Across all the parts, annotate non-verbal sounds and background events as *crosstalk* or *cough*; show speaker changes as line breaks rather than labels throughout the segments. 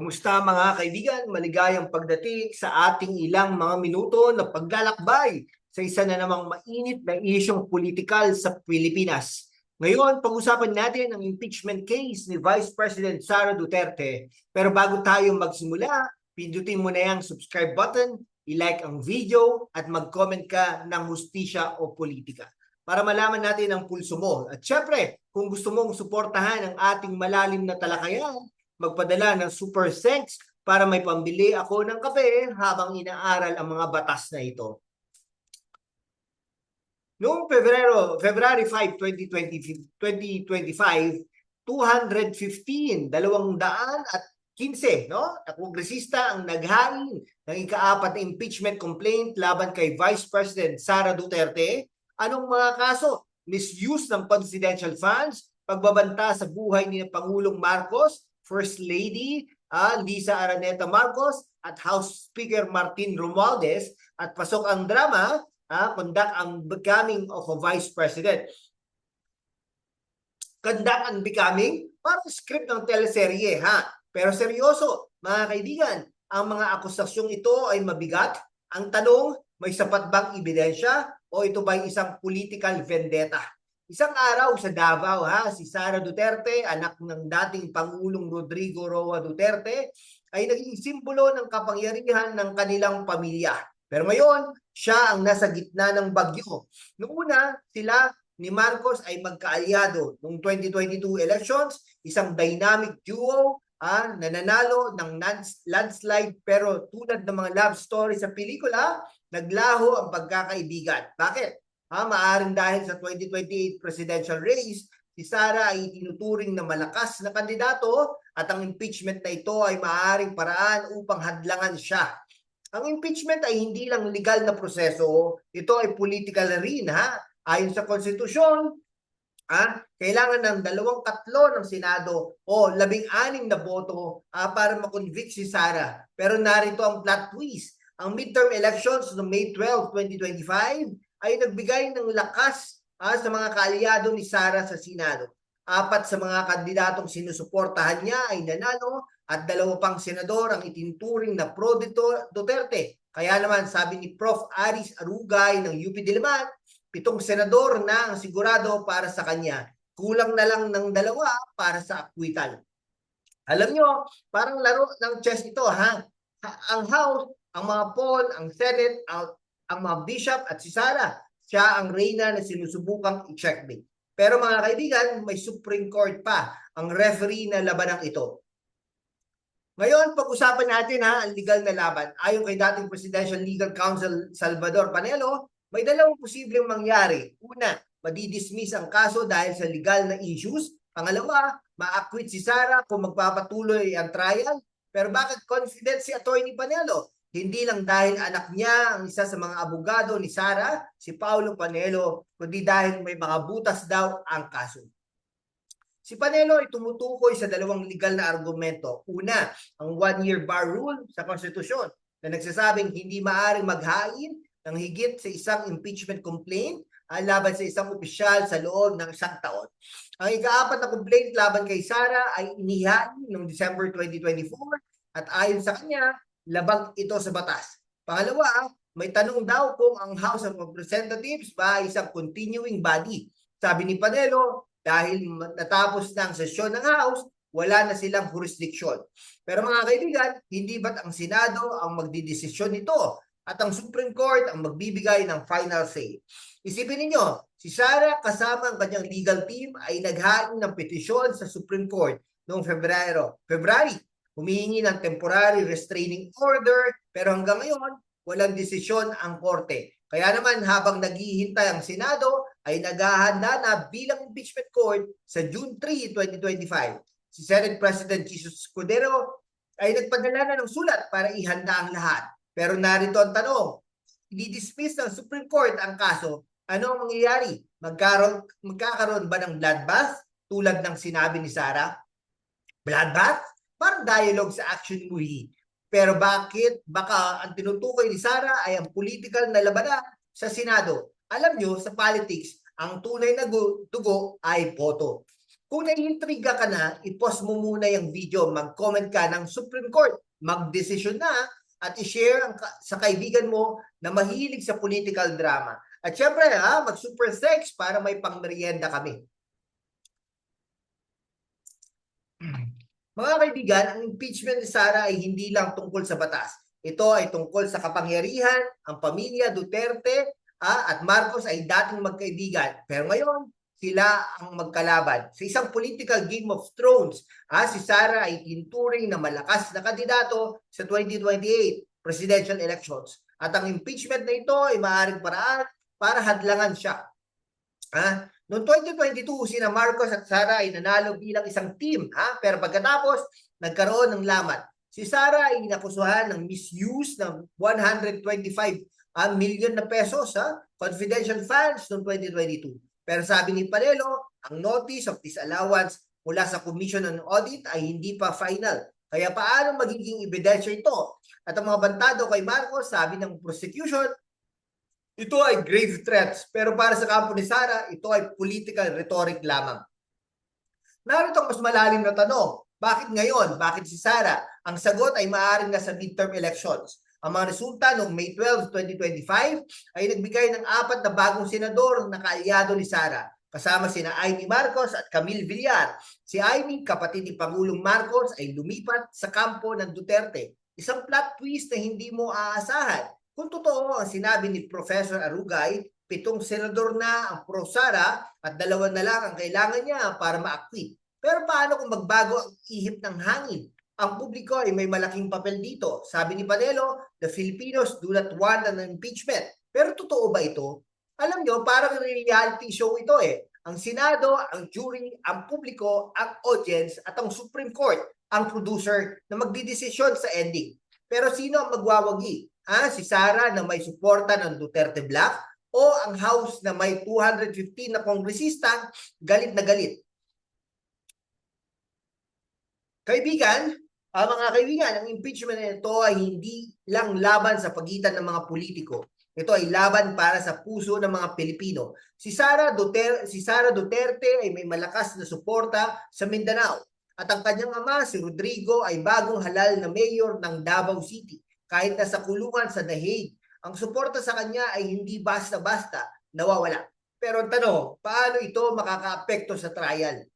Kumusta mga kaibigan? Maligayang pagdating sa ating ilang mga minuto na paglalakbay sa isa na namang mainit na isyong politikal sa Pilipinas. Ngayon, pag-usapan natin ang impeachment case ni Vice President Sara Duterte. Pero bago tayo magsimula, pindutin mo na yung subscribe button, i-like ang video at mag-comment ka ng hustisya o politika para malaman natin ang pulso mo. At syempre, kung gusto mong suportahan ang ating malalim na talakayan, magpadala ng super thanks para may pambili ako ng kape habang inaaral ang mga batas na ito. Noong Pebrero, February 5, 2020, 2025, 215, dalawang daan at 15, no? Na kongresista ang naghain ng ikaapat na impeachment complaint laban kay Vice President Sara Duterte. Anong mga kaso? Misuse ng confidential funds, pagbabanta sa buhay ni Pangulong Marcos, First Lady uh, Lisa Araneta Marcos at House Speaker Martin Romualdez at pasok ang drama, uh, conduct ang becoming of a Vice President. Conduct ang becoming, parang script ng teleserye ha. Pero seryoso, mga kaibigan, ang mga akusasyong ito ay mabigat. Ang tanong, may sapat bang ebidensya o ito ba isang political vendetta? Isang araw sa Davao ha, si Sara Duterte, anak ng dating Pangulong Rodrigo Roa Duterte, ay naging simbolo ng kapangyarihan ng kanilang pamilya. Pero ngayon, siya ang nasa gitna ng bagyo. Noong una, sila ni Marcos ay magkaalyado noong 2022 elections, isang dynamic duo ah, nananalo ng landslide pero tulad ng mga love story sa pelikula, naglaho ang pagkakaibigan. Bakit? Ha, maaring dahil sa 2028 presidential race, si Sara ay tinuturing na malakas na kandidato at ang impeachment na ito ay maaring paraan upang hadlangan siya. Ang impeachment ay hindi lang legal na proseso, ito ay political rin ha. Ayon sa konstitusyon, ha, kailangan ng dalawang katlo ng Senado o labing-anim na boto ha, para makonvict si Sara. Pero narito ang plot twist. Ang midterm elections no May 12, 2025 ay nagbigay ng lakas ah, sa mga kaalyado ni Sara sa Senado. Apat sa mga kandidatong sinusuportahan niya ay nanalo at dalawa pang senador ang itinturing na pro Duterte. Kaya naman sabi ni Prof. Aris Arugay ng UP Diliman, pitong senador na ang sigurado para sa kanya. Kulang na lang ng dalawa para sa akwital. Alam nyo, parang laro ng chess ito ha. Ang House, ang mga poll, ang Senate, ang ang mga bishop at si Sarah. Siya ang reyna na sinusubukang i-checkmate. Pero mga kaibigan, may Supreme Court pa ang referee na labanang ito. Ngayon, pag-usapan natin ha, ang legal na laban. Ayon kay dating Presidential Legal Counsel Salvador Panelo, may dalawang posibleng mangyari. Una, madidismiss ang kaso dahil sa legal na issues. Pangalawa, ma-acquit si Sara kung magpapatuloy ang trial. Pero bakit confident si Attorney Panelo? Hindi lang dahil anak niya ang isa sa mga abogado ni Sara, si Paulo Panelo, kundi dahil may mga butas daw ang kaso. Si Panelo ay tumutukoy sa dalawang legal na argumento. Una, ang one-year bar rule sa konstitusyon na nagsasabing hindi maaring maghain ng higit sa isang impeachment complaint laban sa isang opisyal sa loob ng isang taon. Ang ikaapat na complaint laban kay Sara ay inihain noong December 2024 at ayon sa kanya, labag ito sa batas. Pangalawa, may tanong daw kung ang House of Representatives ba isang continuing body. Sabi ni Panelo, dahil natapos na ang sesyon ng House, wala na silang jurisdiction. Pero mga kaibigan, hindi ba't ang Senado ang magdidesisyon nito at ang Supreme Court ang magbibigay ng final say? Isipin ninyo, si Sara kasama ang kanyang legal team ay naghain ng petisyon sa Supreme Court noong February, February humihingi ng temporary restraining order pero hanggang ngayon walang desisyon ang korte. Kaya naman habang naghihintay ang Senado ay naghahanda na bilang impeachment court sa June 3, 2025. Si Senate President Jesus Escudero ay nagpadala na ng sulat para ihanda ang lahat. Pero narito ang tanong, i-dismiss ng Supreme Court ang kaso, ano ang mangyayari? Magkaroon, magkakaroon ba ng bloodbath tulad ng sinabi ni Sarah? Bloodbath? Parang dialogue sa action movie. Pero bakit baka ang tinutukoy ni Sara ay ang political na labanan sa Senado? Alam nyo, sa politics, ang tunay na dugo ay boto. Kung naiintriga ka na, i-post mo muna yung video, mag-comment ka ng Supreme Court, mag-desisyon na at i-share ang sa kaibigan mo na mahilig sa political drama. At syempre, ha, mag-super thanks para may pangmerienda kami. Mga kaibigan, ang impeachment ni Sara ay hindi lang tungkol sa batas. Ito ay tungkol sa kapangyarihan, ang pamilya Duterte ah, at Marcos ay dating magkaibigan. Pero ngayon, sila ang magkalaban. Sa isang political game of thrones, ah, si Sara ay tinuturing na malakas na kandidato sa 2028 presidential elections. At ang impeachment na ito ay maaaring paraan para hadlangan siya. Ah, noong 2022, sina Marcos at Sara ay nanalo bilang isang team. Ha? Pero pagkatapos, nagkaroon ng lamat. Si Sara ay inakusuhan ng misuse ng 125 ah, million na pesos sa confidential funds noong 2022. Pero sabi ni Panelo, ang notice of disallowance mula sa Commission on Audit ay hindi pa final. Kaya paano magiging ebidensya ito? At ang mga bantado kay Marcos, sabi ng prosecution, ito ay grave threats. Pero para sa kampo ni Sara, ito ay political rhetoric lamang. Narito ang mas malalim na tanong. Bakit ngayon? Bakit si Sara? Ang sagot ay maaaring nasa midterm elections. Ang mga resulta noong May 12, 2025 ay nagbigay ng apat na bagong senador na kaalyado ni Sara. Kasama sina Amy Marcos at Camille Villar. Si Amy, kapatid ni Pangulong Marcos, ay lumipat sa kampo ng Duterte. Isang plot twist na hindi mo aasahan. Kung totoo ang sinabi ni Professor Arugay, pitong senador na ang pro Sara at dalawa na lang ang kailangan niya para ma-acquit. Pero paano kung magbago ang ihip ng hangin? Ang publiko ay may malaking papel dito. Sabi ni Panelo, the Filipinos do not want an impeachment. Pero totoo ba ito? Alam nyo, parang reality show ito eh. Ang Senado, ang jury, ang publiko, ang audience at ang Supreme Court, ang producer na magdidesisyon sa ending. Pero sino ang magwawagi? Ah, si Sara na may suporta ng Duterte Black o ang House na may 215 na kongresista galit na galit? Kaibigan, ah, mga kaibigan, ang impeachment na ito ay hindi lang laban sa pagitan ng mga politiko. Ito ay laban para sa puso ng mga Pilipino. Si Sara Duterte, si Sara Duterte ay may malakas na suporta sa Mindanao. At ang kanyang ama, si Rodrigo, ay bagong halal na mayor ng Davao City. Kahit nasa kulungan sa The Hague, ang suporta sa kanya ay hindi basta-basta nawawala. Pero ang tanong, paano ito makakaapekto sa trial?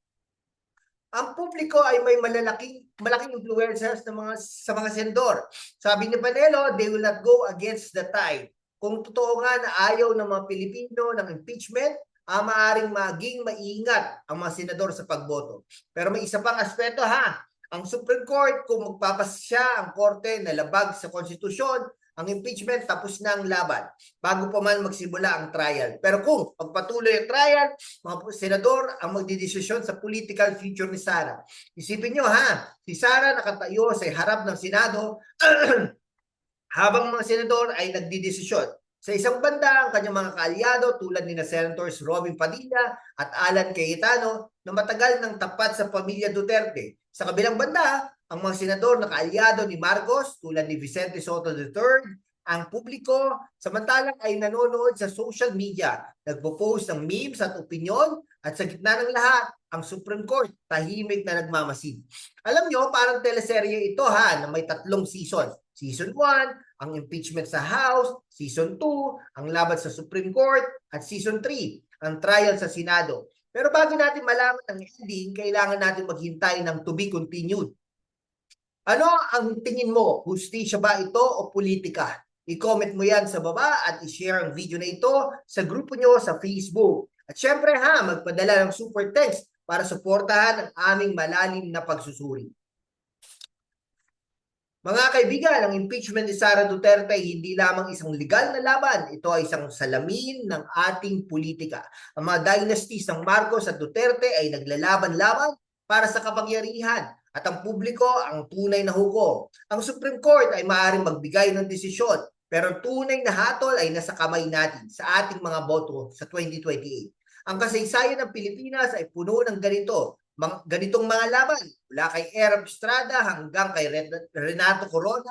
Ang publiko ay may malalaking malaking influencers ng mga sa mga senador. Sabi ni Panelo, they will not go against the tide. Kung totoo nga na ayaw ng mga Pilipino ng impeachment, ah, maaring maging maingat ang mga senador sa pagboto. Pero may isa pang aspeto ha. Ang Supreme Court, kung magpapasya ang korte na labag sa konstitusyon, ang impeachment tapos na ang laban bago pa man magsimula ang trial. Pero kung pagpatuloy ang trial, mga senador ang magdidesisyon sa political future ni Sara. Isipin nyo ha, si Sara nakatayo sa harap ng Senado *clears throat* habang mga senador ay nagdidesisyon. Sa isang banda, ang kanyang mga kaalyado tulad ni na Senators Robin Padilla at Alan Cayetano na matagal ng tapat sa pamilya Duterte. Sa kabilang banda, ang mga senador na kaalyado ni Marcos tulad ni Vicente Soto III, ang publiko samantalang ay nanonood sa social media, nagpo-post ng memes at opinion at sa gitna ng lahat, ang Supreme Court tahimik na nagmamasid. Alam nyo, parang teleserye ito ha, na may tatlong season. Season 1, ang impeachment sa House. Season 2, ang laban sa Supreme Court. At Season 3, ang trial sa Senado. Pero bago natin malaman ang ending, kailangan natin maghintay ng to be continued. Ano ang tingin mo? Hustisya ba ito o politika? I-comment mo yan sa baba at i-share ang video na ito sa grupo nyo sa Facebook. At syempre ha, magpadala ng super thanks para suportahan ang aming malalim na pagsusuri. Mga kaibigan, ang impeachment ni Sara Duterte hindi lamang isang legal na laban. Ito ay isang salamin ng ating politika. Ang mga dynasties ng Marcos at Duterte ay naglalaban-laban para sa kapangyarihan at ang publiko ang tunay na hukom. Ang Supreme Court ay maaaring magbigay ng desisyon pero tunay na hatol ay nasa kamay natin sa ating mga boto sa 2028. Ang kasaysayan ng Pilipinas ay puno ng ganito, ganitong mga laban mula kay Erap Estrada hanggang kay Renato Corona.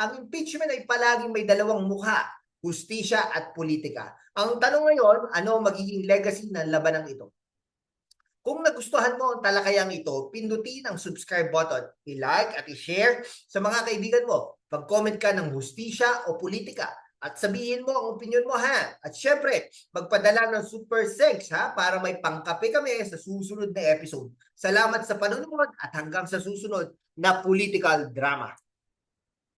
Ang impeachment ay palaging may dalawang mukha, hustisya at politika. Ang tanong ngayon, ano magiging legacy ng labanang ito? Kung nagustuhan mo ang talakayang ito, pindutin ang subscribe button, i-like at i-share sa mga kaibigan mo. Mag-comment ka ng hustisya o politika at sabihin mo ang opinion mo ha. At syempre, magpadala ng super thanks ha para may pangkape kami sa susunod na episode. Salamat sa panonood at hanggang sa susunod na political drama.